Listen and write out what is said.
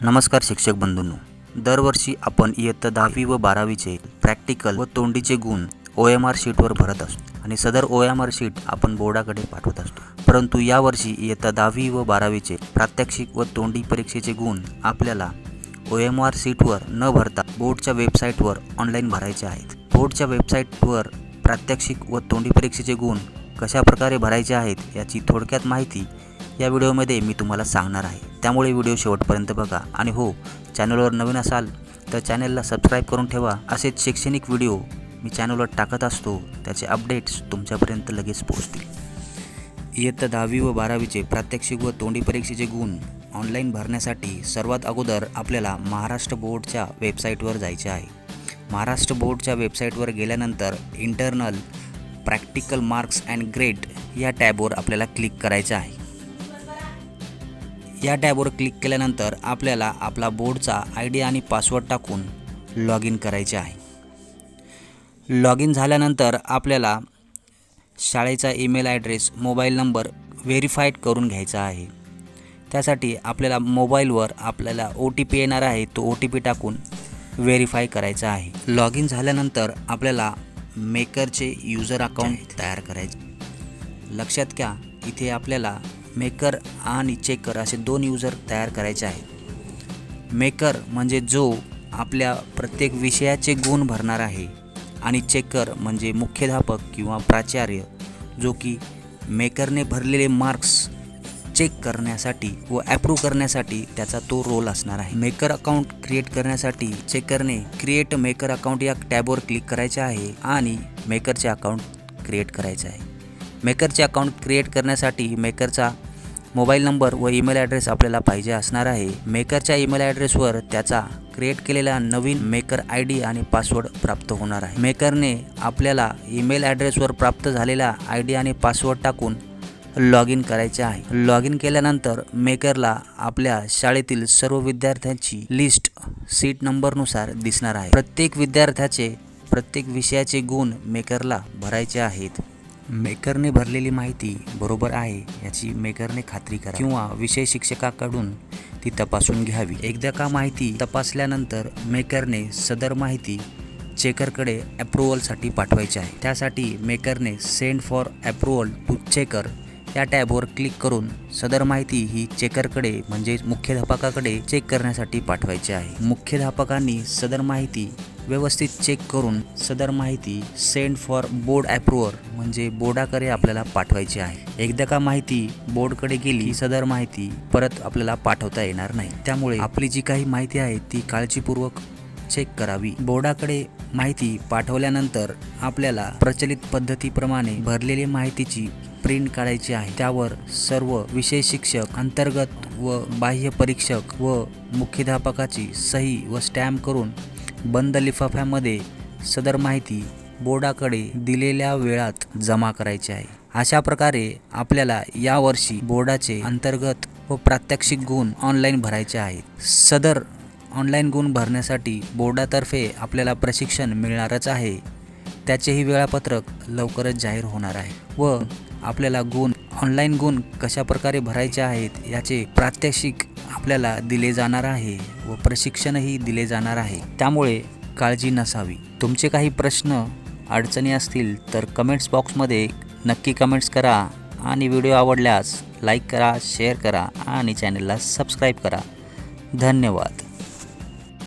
नमस्कार शिक्षक बंधूंनो. दरवर्षी आपण इयत्ता दहावी व बारावीचे प्रॅक्टिकल व तोंडीचे गुण ओ एम आर शीटवर भरत असतो आणि सदर ओ एम आर शीट आपण बोर्डाकडे पाठवत असतो. परंतु यावर्षी इयत्ता दहावी व बारावीचे प्रात्यक्षिक व तोंडी परीक्षेचे गुण आपल्याला ओ एम आर शीटवर न भरता बोर्डच्या वेबसाईटवर ऑनलाईन भरायचे आहेत. बोर्डच्या वेबसाईटवर प्रात्यक्षिक व तोंडी परीक्षेचे गुण कशा प्रकारे भरायचे आहेत याची थोडक्यात माहिती या व्हिडिओमध्ये मी तुम्हाला सांगणार आहे. त्यामुळे व्हिडिओ शेवटपर्यंत बघा. आणि हो चॅनलवर नवीन असाल तर चॅनलला सबस्क्राईब करून ठेवा. असेच शैक्षणिक व्हिडिओ मी चॅनलवर टाकत असतो त्याचे अपडेट्स तुमच्यापर्यंत लगेच पोहोचतील. इयत्ता दहावी व बारावीचे प्रात्यक्षिक व तोंडी परीक्षेचे गुण ऑनलाईन भरण्यासाठी सर्वात अगोदर आपल्याला महाराष्ट्र बोर्डच्या वेबसाईटवर जायचे आहे. महाराष्ट्र बोर्डच्या वेबसाईटवर गेल्यानंतर internal practical marks and grade या टॅबवर आपल्याला क्लिक करायचं आहे. या टॅबवर क्लिक केल्यानंतर आपल्याला आपला बोर्डचा आय डी आणि पासवर्ड टाकून लॉग इन करायचे आहे. लॉग इन झाल्यानंतर आपल्याला शाळेचा email address mobile number verified करून घ्यायचा आहे. त्यासाठी आपल्याला मोबाईलवर आपल्याला ओ टी पी येणार आहे तो ओ टी पी टाकून व्हेरीफाय करायचा आहे. लॉग इन झाल्यानंतर आपल्याला मेकरचे युजर अकाउंट तयार करायचे. लक्षात घ्या इथे आपल्याला मेकर आणि चेकर असे दोन युजर तयार करायचे आहेत. मेकर म्हणजे जो आपल्या प्रत्येक विषयाचे गुण भरणार आहे आणि चेकर म्हणजे मुख्याध्यापक किंवा प्राचार्य जो की मेकरने भरलेले मार्क्स चेक करण्यासाठी व ॲप्रूव्ह करण्यासाठी त्याचा तो रोल असणार आहे. मेकर अकाउंट क्रिएट करण्यासाठी चेकरने क्रिएट मेकर अकाउंट या टॅबवर क्लिक करायचे आहे आणि मेकरचे अकाउंट क्रिएट करायचे आहे. मेकरचे अकाउंट क्रिएट करण्यासाठी मेकरचा मोबाईल नंबर व ईमेल ॲड्रेस आपल्याला पाहिजे असणार आहे. मेकरच्या ईमेल ॲड्रेसवर त्याचा क्रिएट केलेला नवीन मेकर आय डी आणि पासवर्ड प्राप्त होणार आहे. मेकरने आपल्याला ईमेल ॲड्रेसवर प्राप्त झालेला आय डी आणि पासवर्ड टाकून लॉग इन करायचे आहे. लॉग इन केल्यानंतर मेकरला आपल्या शाळेतील सर्व विद्यार्थ्यांची लिस्ट सीट नंबरनुसार दिसणार आहे. प्रत्येक विद्यार्थ्याचे प्रत्येक विषयाचे गुण मेकरला भरायचे आहेत. मेकरने भरलेली माहिती बरोबर आहे याची मेकरने खात्री करा. किंवा विषय शिक्षकाकडून ती तपासून घ्यावी. एकदा का माहिती तपासल्यानंतर मेकरने सदर माहिती चेकरकडे अप्रुव्हलसाठी पाठवायची आहे. त्यासाठी मेकरने send for approval to checker या टॅबवर क्लिक करून सदर माहिती ही चेकरकडे म्हणजे मुख्याध्यापकाकडे चेक करण्यासाठी पाठवायची आहे. मुख्याध्यापकांनी सदर माहिती व्यवस्थित चेक करून सदर माहिती सेंड फॉर बोर्ड ॲप्रुव्हर म्हणजे बोर्डाकडे आपल्याला पाठवायची आहे. एकदा का माहिती बोर्डकडे गेली सदर माहिती परत आपल्याला पाठवता येणार नाही. त्यामुळे आपली जी काही माहिती आहे ती काळजीपूर्वक चेक करावी. बोर्डाकडे माहिती पाठवल्यानंतर आपल्याला प्रचलित पद्धतीप्रमाणे भरलेली माहितीची प्रिंट काढायची आहे. त्यावर सर्व विषय शिक्षक अंतर्गत व बाह्य परीक्षक व मुख्याध्यापकाची सही व स्टॅम्प करून बंद लिफाफ्यामध्ये सदर माहिती बोर्डाकडे दिलेल्या वेळात जमा करायची आहे. अशा प्रकारे आपल्याला यावर्षी बोर्डाचे अंतर्गत व प्रात्यक्षिक गुण ऑनलाईन भरायचे आहेत. सदर ऑनलाईन गुण भरण्यासाठी बोर्डातर्फे आपल्याला प्रशिक्षण मिळणारच आहे. त्याचेही वेळापत्रक लवकरच जाहीर होणार आहे व आपल्याला गुण ऑनलाईन गुण कशा प्रकारे भरायचे आहेत याचे प्रात्यक्षिक आपल्याला दिले जाणार आहे व प्रशिक्षणही दिले जाणार आहे. त्यामुळे काळजी नसावी. तुमचे काही प्रश्न अडचणी असतील तर कमेंट्स बॉक्समध्ये नक्की कमेंट्स करा आणि व्हिडिओ आवडल्यास लाईक करा शेअर करा आणि चॅनलला सबस्क्राईब करा. धन्यवाद.